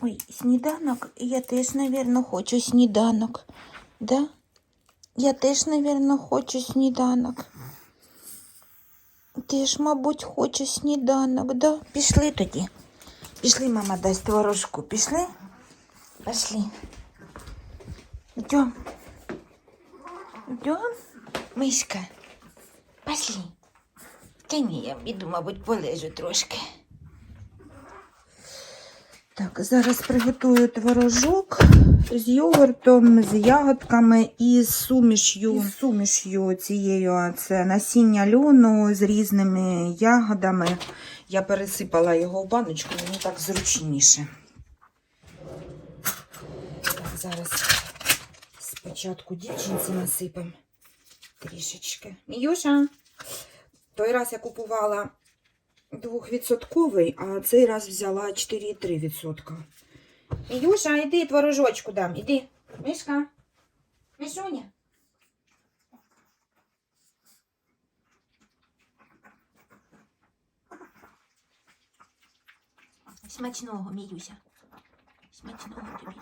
Ой, сніданок. Я теж, напевно, хочу сніданок. Да? Я теж, напевно, хочу сніданок. Теж, мабуть, хочу сніданок, да? Пішли тоді. Пішли, мама дасть творожку. Пішли? Пішли. Йдем. Йдем, мишка. Пішли. Та ні, я піду, мабуть, полежу трошки. Так, зараз приготую творожок з йогуртом, з ягодками і з сумішю. З сумішю цією це насіння льону з різними ягодами. Я пересипала його в баночку, мені так зручніше. Зараз спочатку дівчинці насипемо трішечки. Міюша, той раз я купувала двохвідсотковий, а цей раз взяла 4,3%. Міюша, іди творожочку дам, іди. Мишка, Мишуня. Смачного, Міюся. Смачного тобі.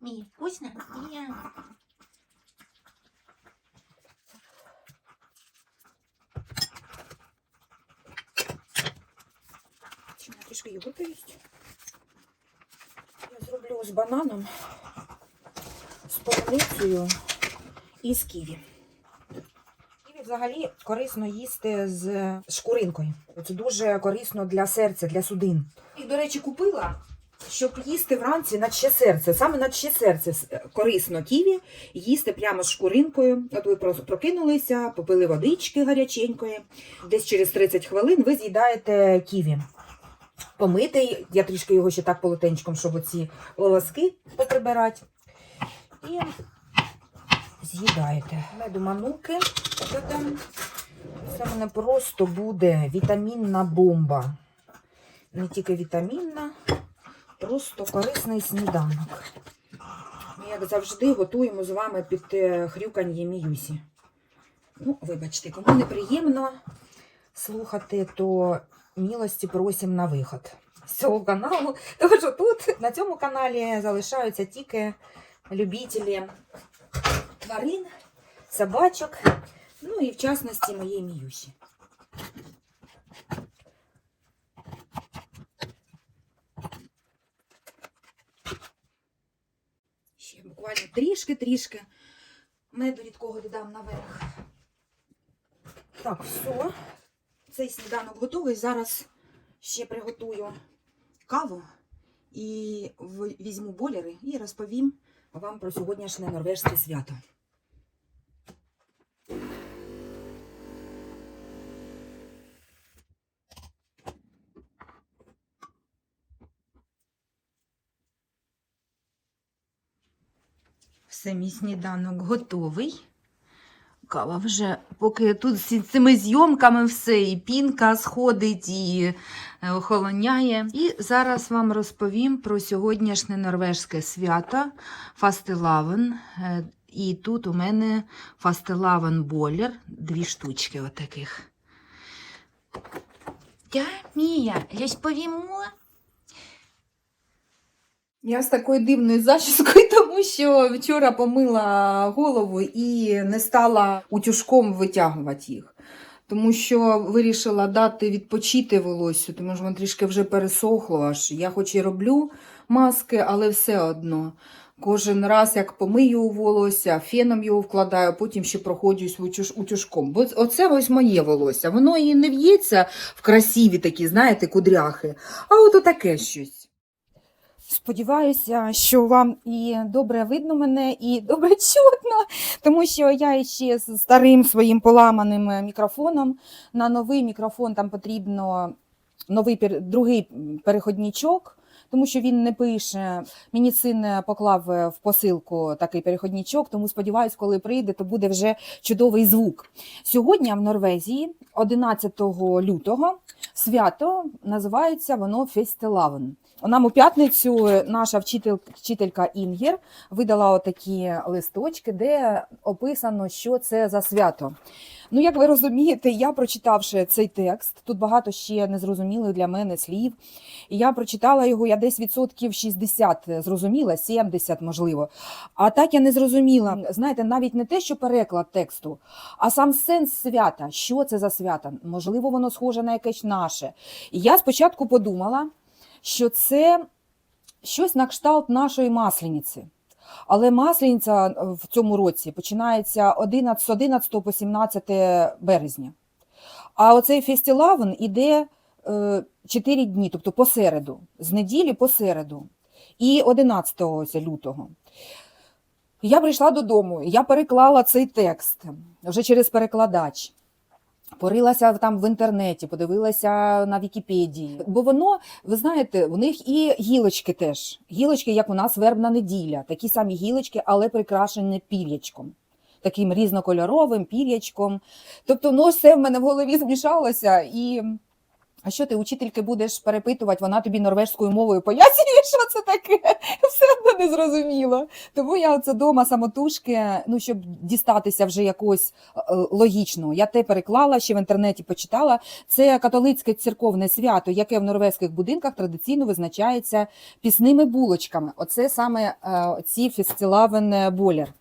Мій, вкусно? Я. Чи мене трішки йогурту їсть? Я зроблю з бананом, з полуницею і з ківі. Ківі взагалі корисно їсти з шкуринкою. Це дуже корисно для серця, для судин. Їх, до речі, купила, щоб їсти вранці наче серце. Саме наче серце корисно ківі їсти прямо з шкуринкою. От ви прос- прокинулися, попили водички гаряченької. Десь через 30 хвилин ви з'їдаєте ківі помитий. Я трішки його ще так полотенчиком, щоб оці волоски поприбирати. І з'їдаєте. Меду мануки. Це мене просто буде вітамінна бомба. Не тільки вітамінна, просто корисний сніданок. Ми, як завжди, готуємо з вами під е, хрюканьє міюсі. Ну, вибачте, кому неприємно слухати, то милості просимо на виход з цього каналу. Тому що тут на цьому каналі залишаються тільки любителі тварин, собачок, ну і в частності моєї Міюші. Ще буквально трішки-трішки меду рідкого додам наверх. Так, все. Цей сніданок готовий. Зараз ще приготую каву і візьму болери і розповім вам про сьогоднішнє норвежське свято. Все, сніданок готовий. Кава вже, поки тут з цими зйомками все, і пінка сходить, і е, охолоняє. І зараз вам розповім про сьогоднішнє норвежське свято Фастелавен. Е, І тут у мене Фастелавен болер, дві штучки отаких. Я, Мія, розповімо. Я з такою дивною зачіскою, тому що вчора помила голову і не стала утюжком витягувати їх. Тому що вирішила дати відпочити волосю, тому що воно трішки вже пересохло аж. Я хоч і роблю маски, але все одно. Кожен раз, як помию волосся, феном його вкладаю, потім ще проходжусь утюж- утюжком. Бо оце ось моє волосся. Воно і не в'ється в красиві такі, знаєте, кудряхи, а от таке щось. Сподіваюся, що вам і добре видно мене, і добре чутно, тому що я ще з старим своїм поламаним мікрофоном. На новий мікрофон там потрібно новий другий переходничок, тому що він не пише. Мені син поклав в посилку такий переходничок, тому сподіваюся, коли прийде, то буде вже чудовий звук. Сьогодні в Норвезії, 11 лютого, свято називається воно Фестелавен. Нам у п'ятницю наша вчитель, вчителька Інгер видала отакі листочки, де описано, що це за свято. Ну, як ви розумієте, я прочитавши цей текст, тут багато ще незрозумілих для мене слів. Я прочитала його, я десь відсотків 60 зрозуміла, 70 можливо. А так я не зрозуміла. Знаєте, навіть не те, що переклад тексту, а сам сенс свята. Що це за свято? Можливо, воно схоже на якесь наше. І я спочатку подумала, що це щось на кшталт нашої маслениці. Але маслениця в цьому році починається 11, з 11 по 17 березня. А оцей фестілавн іде е, 4 дні, тобто посереду, з неділі посереду. І 11 лютого. Я прийшла додому, я переклала цей текст вже через перекладач. Порилася там в інтернеті, подивилася на Вікіпедії. Бо воно, ви знаєте, у них і гілочки теж. Гілочки, як у нас вербна неділя, такі самі гілочки, але прикрашені пір'ячком. Таким різнокольоровим пір'ячком. Тобто, ну, все в мене в голові змішалося. І а що ти учительки будеш перепитувати, вона тобі норвежською мовою пояснює, що це таке. Все одно не зрозуміло. Тому я оце дома самотужки, ну щоб дістатися вже якогось е, логічного. Я те переклала, ще в інтернеті почитала. Це католицьке церковне свято, яке в норвезьких будинках традиційно визначається пісними булочками. Оце саме е, ці фестилавен болер.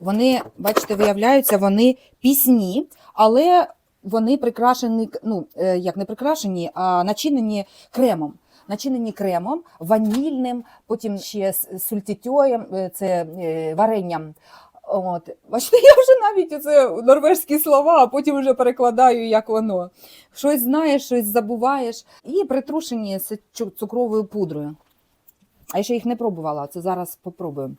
Вони, бачите, виявляються, вони пісні, але вони прикрашені, ну, е, як не прикрашені, а начинені кремом. Начинені кремом, ванільним, потім ще сультітьоєм, е, це е, варенням. От. Бачите, я вже навіть оце норвежські слова, а потім вже перекладаю, як воно. Щось знаєш, щось забуваєш. І притрушені з цукровою пудрою. А я ще їх не пробувала, це зараз попробую.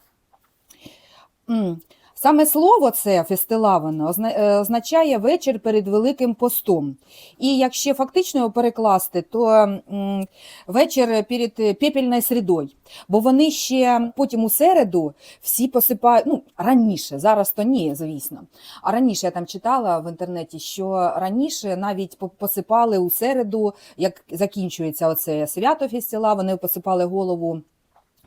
Саме слово це фестилаване озна- е, означає вечір перед Великим постом. І якщо фактично його перекласти, то вечір перед е, пепельною середою. Бо вони ще потім у середу всі посипають, ну раніше, зараз то ні, звісно. А раніше я там читала в інтернеті, що раніше навіть посипали у середу, як закінчується оце свято фестила, вони посипали голову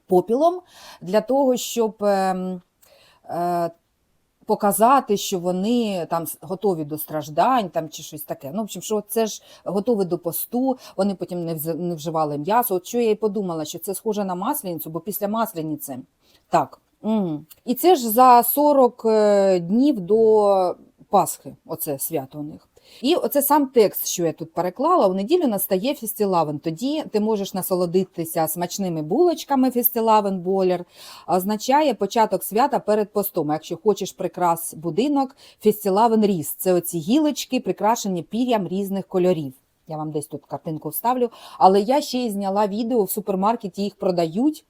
попілом для того, щоб. Показати, що вони там готові до страждань, там чи щось таке. Ну, в общем, що це ж готові до посту, вони потім не, вживали м'ясо. От що я і подумала, що це схоже на масленицю, бо після маслениці. Так. Угу. І це ж за 40 е, днів до Пасхи, оце свято у них. І оце сам текст, що я тут переклала. У неділю настає фестілавен. Тоді ти можеш насолодитися смачними булочками фестілавен болер. Означає початок свята перед постом. Якщо хочеш прикрас будинок, фестілавен ріс. Це оці гілочки, прикрашені пір'ям різних кольорів. Я вам десь тут картинку вставлю. Але я ще й зняла відео в супермаркеті, їх продають.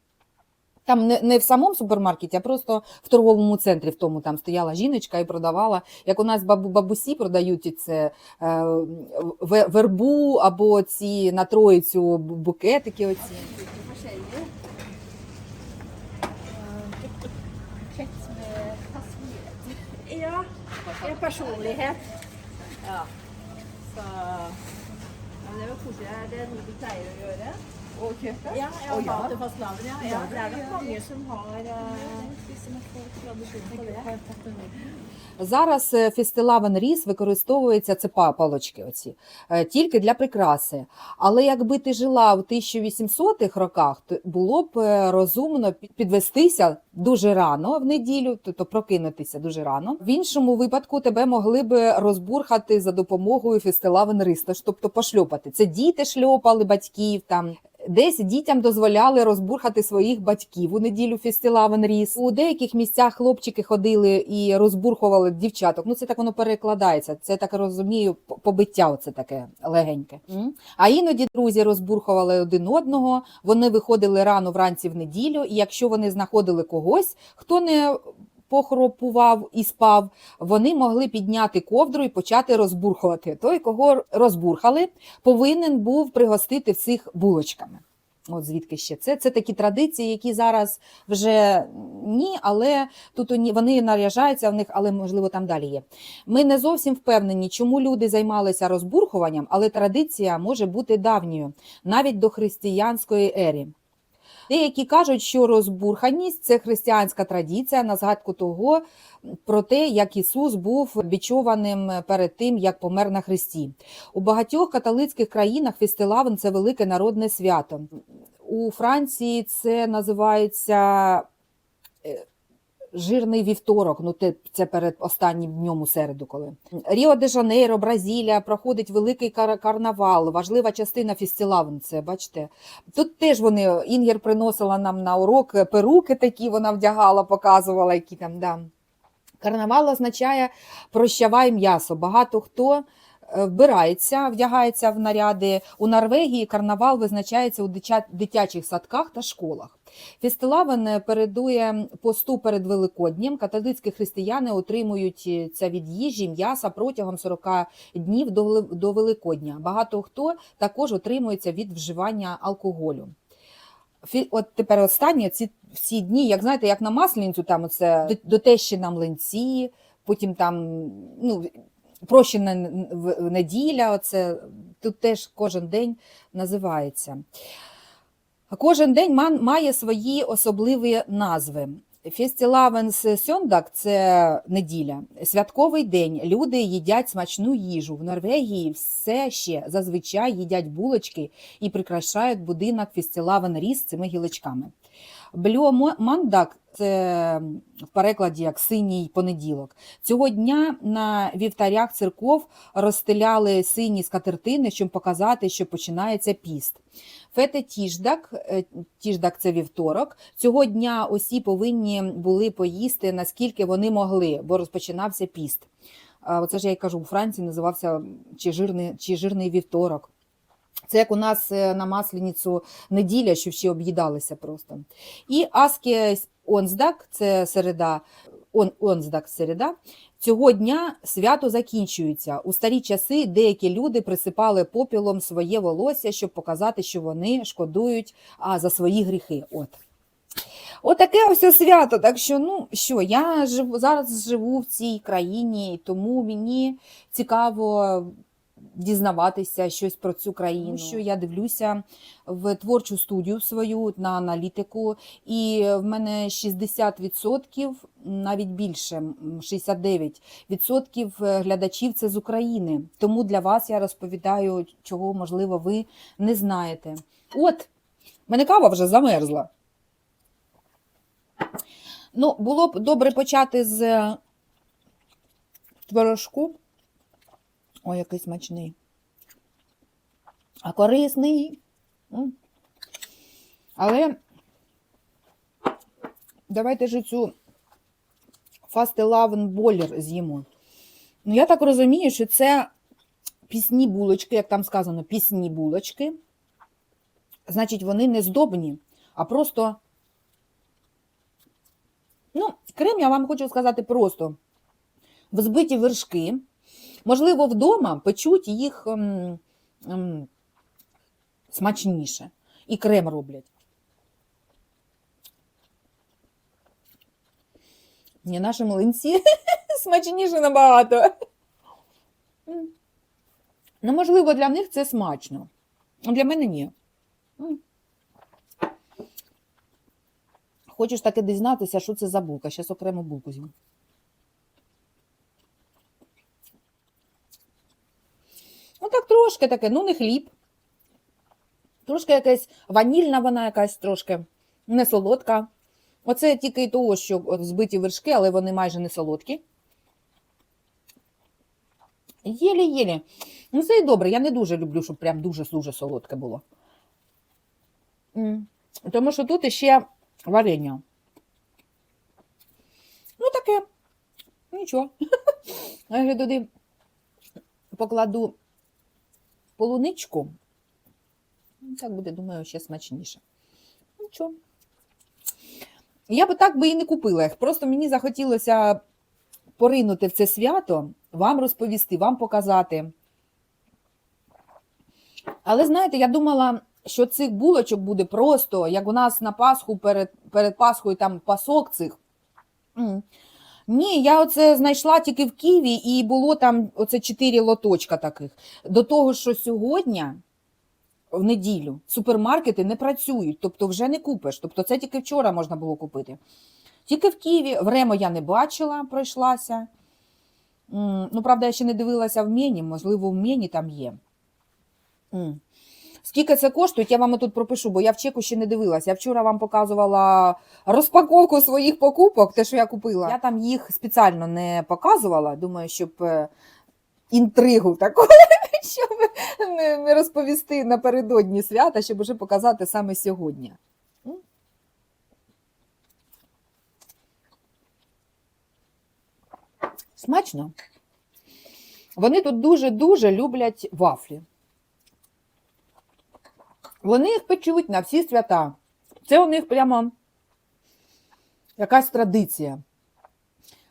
Там не, не в самому супермаркеті, а просто в торговому центрі, в тому там стояла жіночка і продавала. Як у нас бабу, бабусі продають це е, вербу або ці на троїцю букетики. Оці. Ja. Så men det var koselig. Er det noe du pleier å gjøre? Og kjøpe? Ja, Å, ja. mat til fastelavn, ja. ja. Det er nok mange som har uh, tradisjon det. Зараз фестилавен ріс використовується це па- палочки оці, е, тільки для прикраси. Але якби ти жила в 1800-х роках, то було б е, розумно під- підвестися дуже рано в неділю, тобто прокинутися дуже рано. В іншому випадку тебе могли б розбурхати за допомогою фестилавен рис, тобто пошльопати. Це діти шльопали батьків там. Десь дітям дозволяли розбурхати своїх батьків у неділю фестилавен ріс. У деяких місцях хлопчики ходили і розбурхували дівчаток. Ну це так воно перекладається. Це так розумію, побиття. Оце таке легеньке. А іноді друзі розбурхували один одного. Вони виходили рано вранці в неділю, і якщо вони знаходили когось, хто не похропував і спав, вони могли підняти ковдру і почати розбурхувати. Той, кого розбурхали, повинен був пригостити всіх булочками. От звідки ще це? Це такі традиції, які зараз вже ні, але тут вони наряжаються в них, але можливо там далі є. Ми не зовсім впевнені, чому люди займалися розбурхуванням, але традиція може бути давньою, навіть до християнської ери. Деякі кажуть, що розбурханість це християнська традиція на згадку того про те, як Ісус був бічованим перед тим, як помер на Христі. У багатьох католицьких країнах фестиваль – це велике народне свято. У Франції це називається е, жирний вівторок. Ну, це перед останнім днем у середу, коли Ріо де Жанейро, Бразилія проходить великий кар- карнавал. Важлива частина фестивалю. Це бачите. Тут теж вони Інгер приносила нам на урок перуки такі, вона вдягала, показувала, які там да. Карнавал означає прощавай м'ясо. Багато хто е, вбирається, вдягається в наряди. У Норвегії карнавал визначається у дитячих садках та школах. Фестивален передує посту перед Великоднем. Католицькі християни отримуються від їжі м'яса протягом 40 днів до, Великодня. Багато хто також отримується від вживання алкоголю. От тепер останнє ці всі дні, як знаєте, як на масленицю, там оце до, до тещі на млинці, потім там ну, прощена неділя, оце тут теж кожен день називається. Кожен день має свої особливі назви. Фестілавенс Сьондак це неділя, святковий день. Люди їдять смачну їжу. В Норвегії все ще зазвичай їдять булочки і прикрашають будинок фестілавен ріс цими гілочками. Бльо Мандак це в перекладі як синій понеділок. Цього дня на вівтарях церков розстеляли сині скатертини, щоб показати, що починається піст. Фете тіждак, е, тіждак це вівторок. Цього дня усі повинні були поїсти, наскільки вони могли, бо розпочинався піст. Оце ж я й кажу, у Франції називався чи жирний, чи жирний вівторок. Це як у нас е, на масленицю неділя, що всі об'їдалися просто. І Аске Онздак, це середа, он, Онздак середа. Цього дня свято закінчується. У старі часи деякі люди присипали попілом своє волосся, щоб показати, що вони шкодують а, за свої гріхи. От. Отаке ось свято. Так що, ну що, я живу, зараз живу в цій країні, тому мені цікаво дізнаватися щось про цю країну. Що я дивлюся в творчу студію свою на аналітику, і в мене 60%, навіть більше, 69% глядачів це з України. Тому для вас я розповідаю, чого, можливо, ви не знаєте. От, мене кава вже замерзла. Ну, було б добре почати з творожку. Ой, який смачний. А корисний. Але давайте ж цю фастелавен болер з'їмо. Ну, я так розумію, що це пісні булочки, як там сказано, пісні булочки. Значить, вони не здобні, а просто. Ну, крем, я вам хочу сказати просто взбиті вершки. Можливо, вдома печуть їх ем, ем, смачніше. І крем роблять. Ні, наші млинці смачніше набагато. Ну, можливо, для них це смачно. А для мене ні. Хочеш таки дізнатися, що це за булка. Зараз окрему булку з'їм. Ну так трошки таке, ну не хліб. Трошки якась ванільна вона якась трошки, не солодка. Оце тільки й того, що збиті вершки, але вони майже не солодкі. Єлі-єлі. Ну, це і добре. Я не дуже люблю, щоб прям дуже-дуже солодке було. Тому що тут іще варення. Ну, таке. Нічого. Я туди покладу полуничку. Ну, Так буде, думаю, ще смачніше. Нічого. Я би так би і не купила їх. Просто мені захотілося поринути в це свято, вам розповісти, вам показати. Але знаєте, я думала, що цих булочок буде просто, як у нас на Пасху перед, перед Пасхою там пасок цих. Ні, я оце знайшла тільки в Києві, і було там оце чотири лоточка таких. До того, що сьогодні в неділю. Супермаркети не працюють, тобто вже не купиш. Тобто це тільки вчора можна було купити. Тільки в Києві, в Ремо я не бачила, пройшлася. Ну, правда, я ще не дивилася в мені, можливо, в мені там є. Скільки це коштує, я вам тут пропишу, бо я в чеку ще не дивилася. Я вчора вам показувала розпаковку своїх покупок, те, що я купила. Я там їх спеціально не показувала, думаю, щоб е, інтригу таку, щоб не розповісти напередодні свята, щоб уже показати саме сьогодні. Смачно. Вони тут дуже-дуже люблять вафлі. Вони їх печуть на всі свята. Це у них прямо якась традиція.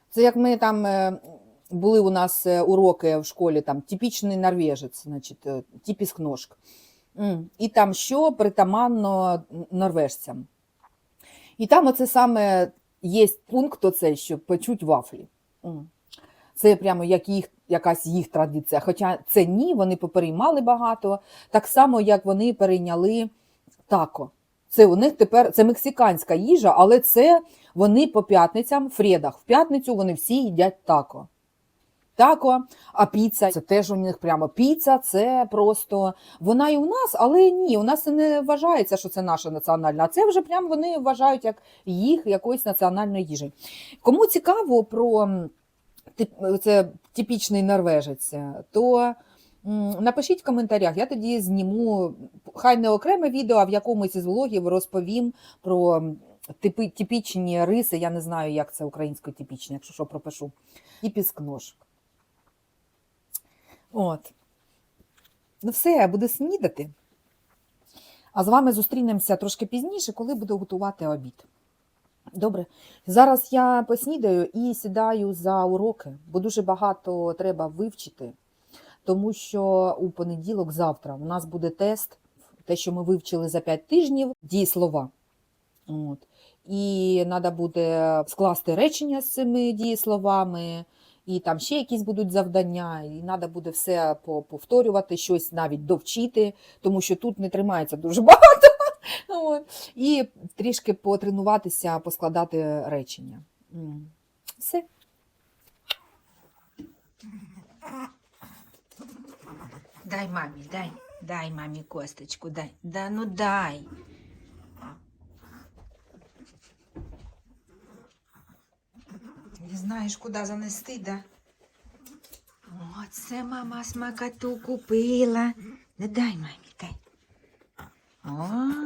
Це як ми там е, були у нас е, уроки в школі, там типічний норвежець, значить, е, типіск ножк. І там що притаманно норвежцям. І там оце саме є пункт, оцей, що печуть вафлі. Це прямо як їх, якась їх традиція. Хоча це ні, вони попереймали багато, так само, як вони перейняли тако. Це у них тепер це мексиканська їжа, але це вони по п'ятницям, фредах. В п'ятницю вони всі їдять тако. Тако, а піца це теж у них прямо піца, це просто вона і у нас, але ні, у нас не вважається, що це наша національна, а це вже прямо вони вважають як їх якоїсь національної їжі. Кому цікаво про це типічний норвежець, то напишіть в коментарях, я тоді зніму, хай не окреме відео, а в якомусь із влогів розповім про типи, типічні риси. Я не знаю, як це українською типічні, якщо що пропишу. Типіск нож. От. Ну все, я буду снідати. А з вами зустрінемося трошки пізніше, коли буду готувати обід. Добре. Зараз я поснідаю і сідаю за уроки, бо дуже багато треба вивчити, тому що у понеділок, завтра, у нас буде тест, те, що ми вивчили за 5 тижнів, дієслова. От. І треба буде скласти речення з цими дієсловами, і там ще якісь будуть завдання, і треба буде все по- повторювати, щось навіть довчити, тому що тут не тримається дуже багато. І трішки потренуватися, поскладати речення. Все. Дай мамі, дай, дай мамі косточку, дай. Да ну дай. Не знаєш, куди занести, да? О, це мама смакоту купила. Не дай мамі, дай. Ой-ой-ой.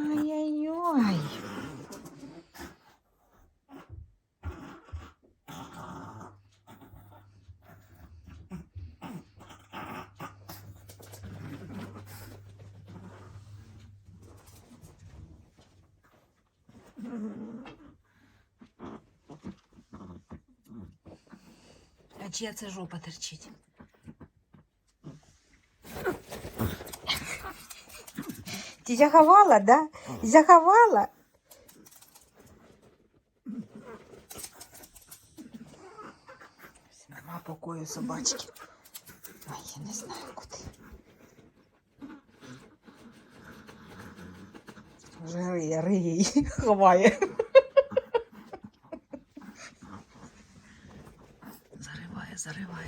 чия це жопа терчить? Ти заховала, да? Заховала? Нема покою собачки. Ой, я не знаю куди. Вже риє, риє і ховає.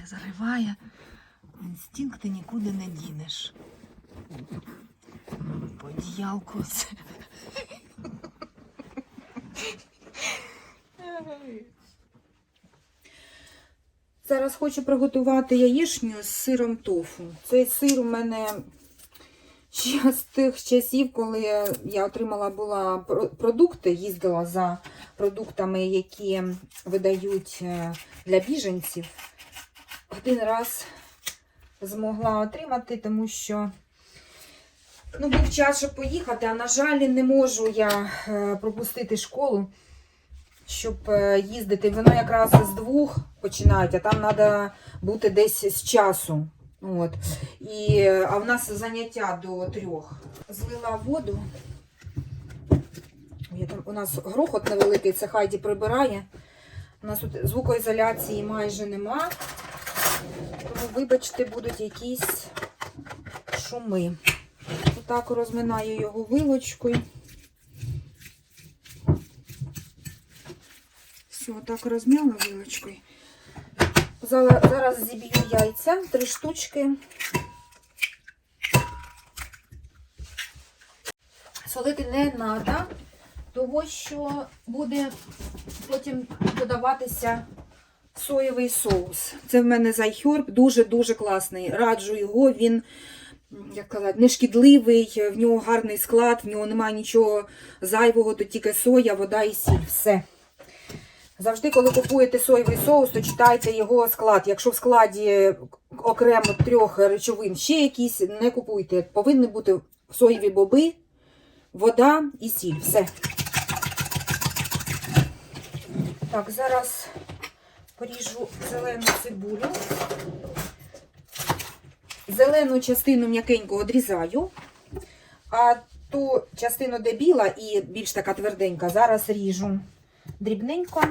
Зариває. Інстинкти нікуди не дінеш. По одіялку це. Зараз хочу приготувати яєчню з сиром тофу. Цей сир у мене ще з тих часів, коли я отримала була продукти, їздила за продуктами, які видають е, для біженців. Один раз змогла отримати, тому що ну, був час, щоб поїхати, а на жаль, не можу я е, пропустити школу щоб е, їздити. Воно якраз з двох починають, а там треба бути десь з часу. От. І, а в нас заняття до трьох. Злила воду. Я там, у нас грохот невеликий, це Хайді прибирає. У нас тут звукоізоляції майже нема. Тому, вибачте, будуть якісь шуми. отак розминаю його вилочкою. Все, так розмяла вилочкою. Зараз зіб'ю яйця, три штучки. Солити не треба, тому що буде потім додаватися соєвий соус. Це в мене зайхьорб, дуже-дуже класний. Раджу його, він, як казати, не шкідливий, в нього гарний склад, в нього немає нічого зайвого, то тільки соя, вода і сіль. Все. Завжди, коли купуєте соєвий соус, то читайте його склад. Якщо в складі окремо трьох речовин ще якісь, не купуйте. Повинні бути соєві боби, вода і сіль. Все. Так, зараз поріжу зелену цибулю. Зелену частину м'якенько одрізаю, а ту частину, де біла і більш така тверденька, зараз ріжу дрібненько.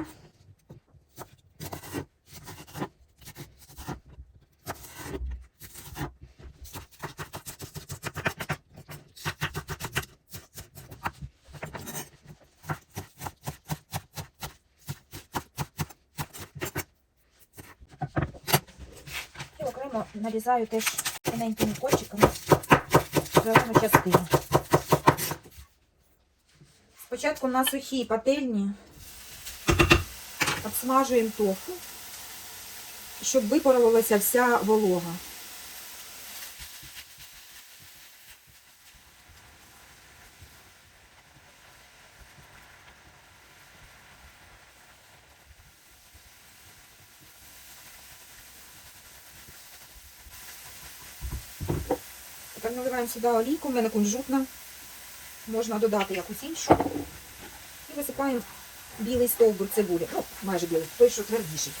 І окремо нарізаю теж тоненькими кочиками зелену частину. Спочатку на сухій пательні обсмажуємо тофу, щоб випарувалася вся волога. Наливаємо сюди олійку, в мене кунжутна. Можна додати якусь іншу. І висипаємо білий стовбур цибулі. Ну, майже білий, той, що твердіший.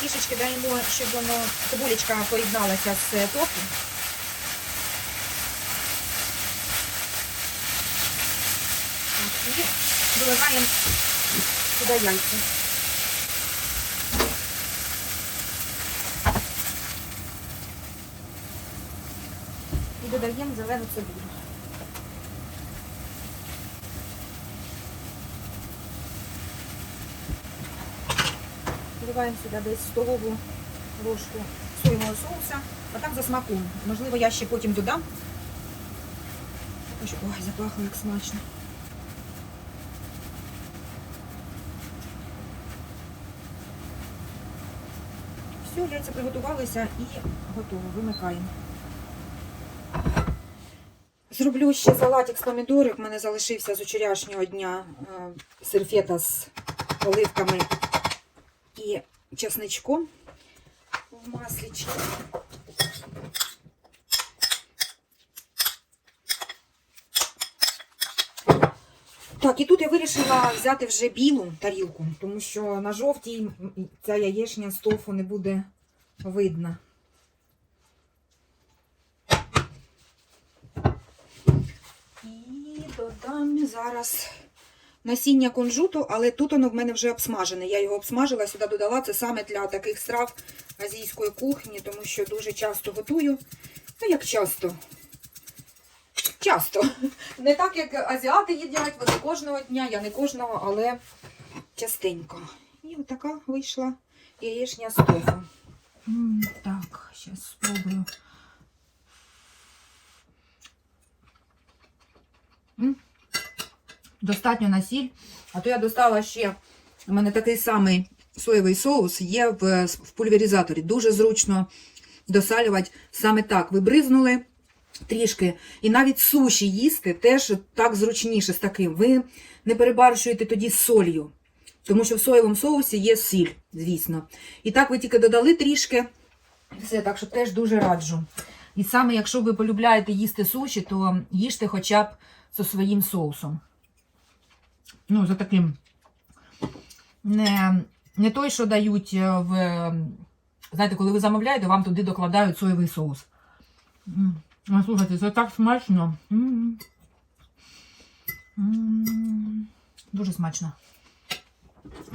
Трішечки даємо, щоб воно цибулечка поєдналася з тофу. Так, і виливаємо сюди яйця. І додаємо зелену цибулю. Вливаємо сюди десь столову ложку соєвого соуса, а так за смаком. Можливо, я ще потім додам. Ой, запахло як смачно. Все, яйця приготувалися і готово. Вимикаємо. Зроблю ще салатик з помідорів. У мене залишився з вчорашнього дня серфета з оливками і чесничком в маслічці. Так, і тут я вирішила взяти вже білу тарілку, тому що на жовтій ця яєчня з тофу не буде видно. І додам зараз насіння кунжуту, але тут воно в мене вже обсмажене. Я його обсмажила, сюди додала. Це саме для таких страв азійської кухні, тому що дуже часто готую. Ну, як часто? Часто. Не так, як азіати їдять, вони кожного дня, я не кожного, але частенько. І отака вийшла яєчня з. Так, зараз спробую. Достатньо на сіль. А то я достала ще. У мене такий самий соєвий соус є в, в пульверизаторі. Дуже зручно досалювати саме так. Ви бризнули трішки. І навіть суші їсти теж так зручніше з таким. Ви не перебарщуєте тоді солью. Тому що в соєвому соусі є сіль, звісно. І так ви тільки додали трішки. Все, так що теж дуже раджу. І саме, якщо ви полюбляєте їсти суші, то їжте хоча б зі своїм соусом. Ну, за таким. Не, не той, що дають е, в. Знаєте, коли ви замовляєте, вам туди докладають соєвий соус. А, слухайте, це так смачно. Дуже смачно.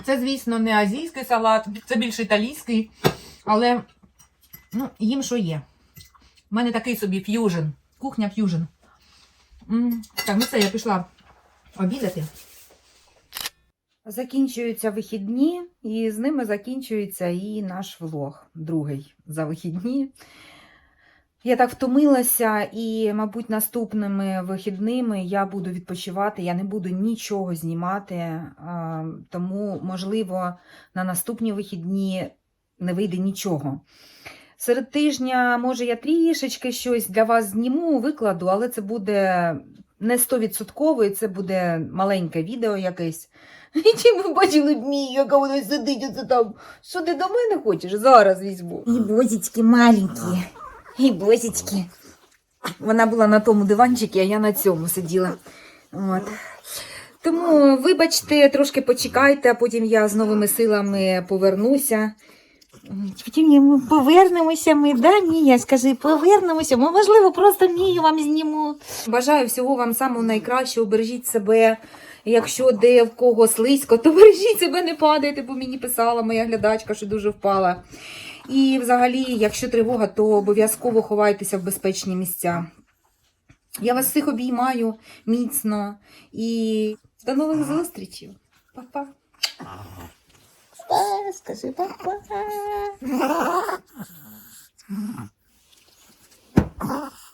Це, звісно, не азійський салат, це більш італійський, але ну, їм що є. У мене такий собі ф'южн. Кухня ф'южн. Так, ну все, я пішла обідати. Закінчуються вихідні, і з ними закінчується і наш влог, другий за вихідні. Я так втомилася, і, мабуть, наступними вихідними я буду відпочивати. Я не буду нічого знімати, тому, можливо, на наступні вихідні не вийде нічого. Серед тижня, може, я трішечки щось для вас зніму, викладу, але це буде не 100%, і це буде маленьке відео якесь. І чи ви бачили б мій, яка вона сидить оце там? Що ти до мене хочеш? Зараз візьму. І бозічки маленькі. І бозічки. Вона була на тому диванчику, а я на цьому сиділа. От. Тому, вибачте, трошки почекайте, а потім я з новими силами повернуся. Потім ми повернемося, ми, да, Мія, скажи, повернемося. Ми, можливо, просто Мію вам зніму. Бажаю всього вам самого найкращого. Бережіть себе. Якщо де в кого слизько, то бережіть себе, не падайте, бо мені писала моя глядачка, що дуже впала. І, взагалі, якщо тривога, то обов'язково ховайтеся в безпечні місця. Я вас всіх обіймаю міцно і до нових зустрічей. Па-па. Скажи па-па. Ah.